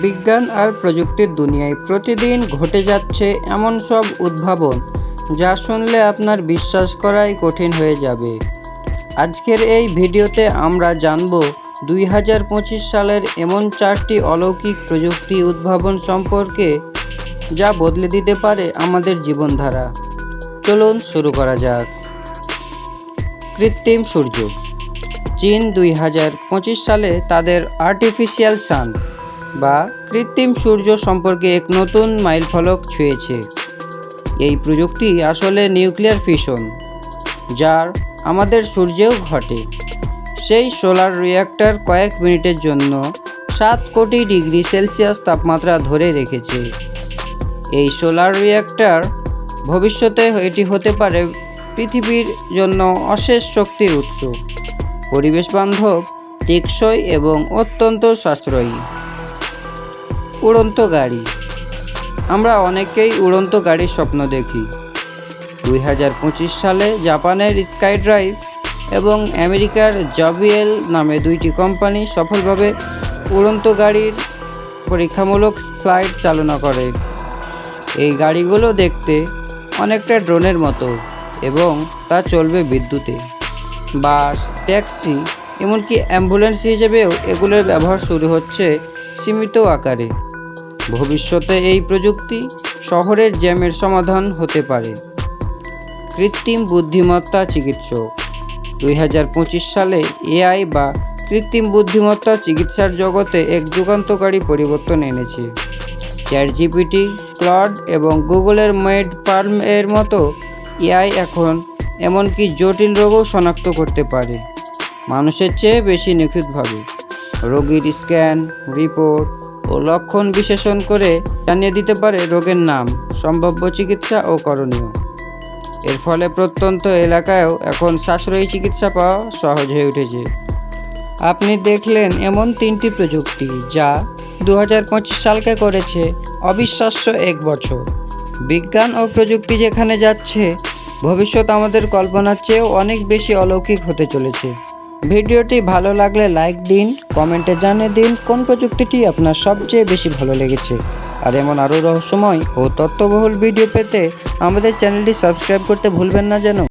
বিজ্ঞান আর প্রযুক্তির দুনিয়ায় প্রতিদিন ঘটে যাচ্ছে এমন সব উদ্ভাবন যা শুনলে আপনার বিশ্বাস করাই কঠিন হয়ে যাবে। আজকের এই ভিডিওতে আমরা জানব দুই হাজার পঁচিশ সালের এমন চারটি অলৌকিক প্রযুক্তি উদ্ভাবন সম্পর্কে যা বদলে দিতে পারে আমাদের জীবনধারা। চলুন শুরু করা যাক। কৃত্রিম সূর্য। চীন দুই হাজার পঁচিশ সালে তাদের আর্টিফিশিয়াল সান বা কৃত্রিম সূর্য সম্পর্কে এক নতুন মাইলফলক ছুঁয়েছে। এই প্রযুক্তি আসলে নিউক্লিয়ার ফিশন যার আমাদের সূর্যেও ঘটে। সেই সোলার রিয়্যাক্টর কয়েক মিনিটের জন্য সাত কোটি ডিগ্রি সেলসিয়াস তাপমাত্রা ধরে রেখেছে। এই সোলার রিয়্যাক্টর ভবিষ্যতে এটি হতে পারে পৃথিবীর জন্য অশেষ শক্তির উৎস। পরিবেশ বান্ধব, টেকসই এবং অত্যন্ত সাশ্রয়ী। উড়ন্ত গাড়ি। আমরা অনেকেই উড়ন্ত গাড়ির স্বপ্ন দেখি। দুই হাজার পঁচিশ সালে জাপানের স্কাই ড্রাইভ এবং আমেরিকার জবিএল নামে দুইটি কোম্পানি সফলভাবে উড়ন্ত গাড়ির পরীক্ষামূলক ফ্লাইট চালনা করে। এই গাড়িগুলো দেখতে অনেকটা ড্রোনের মতো এবং তা চলবে বিদ্যুতে। বাস, ট্যাক্সি, এমনকি অ্যাম্বুলেন্স হিসেবেও এগুলোর ব্যবহার শুরু হচ্ছে সীমিত আকারে। ভবিষ্যতে এই প্রযুক্তি শহরের জ্যামের সমাধান হতে পারে। কৃত্রিম বুদ্ধিমত্তা চিকিৎসক। দুই হাজার পঁচিশ সালে এআই বা কৃত্রিম বুদ্ধিমত্তা চিকিৎসার জগতে এক যুগান্তকারী পরিবর্তন এনেছে। চ্যাট জিপিটি ক্লড এবং গুগলের মেড পার্ম এর মতো এআই এখন এমনকি জটিল রোগও শনাক্ত করতে পারে। মানুষের চেয়ে বেশি নিখুঁতভাবে। রোগীর স্ক্যান, রিপোর্ট ও লক্ষণ বিশ্লেষণ করে জানিয়ে দিতে পারে রোগের নাম, সম্ভাব্য চিকিৎসা ও করণীয়। এর ফলে প্রত্যন্ত এলাকায়ও এখন সাশ্রয়ী চিকিৎসা পাওয়া সহজ হয়ে উঠেছে। আপনি দেখলেন এমন তিনটি প্রযুক্তি যা দু হাজার পঁচিশ সালকে করেছে অবিশ্বাস্য এক বছর। বিজ্ঞান ও প্রযুক্তি যেখানে যাচ্ছে, ভবিষ্যৎ আমাদের কল্পনার চেয়েও অনেক বেশি অলৌকিক হতে চলেছে। ভিডিওটি ভালো লাগলে লাইক দিন, কমেন্টে জানিয়ে দিন কোন প্রযুক্তিটি আপনার সবচেয়ে বেশি ভালো লেগেছে। আর এমন আরও রহস্যময় ও তথ্যবহুল ভিডিও পেতে আমাদের চ্যানেলটি সাবস্ক্রাইব করতে ভুলবেন না যেন।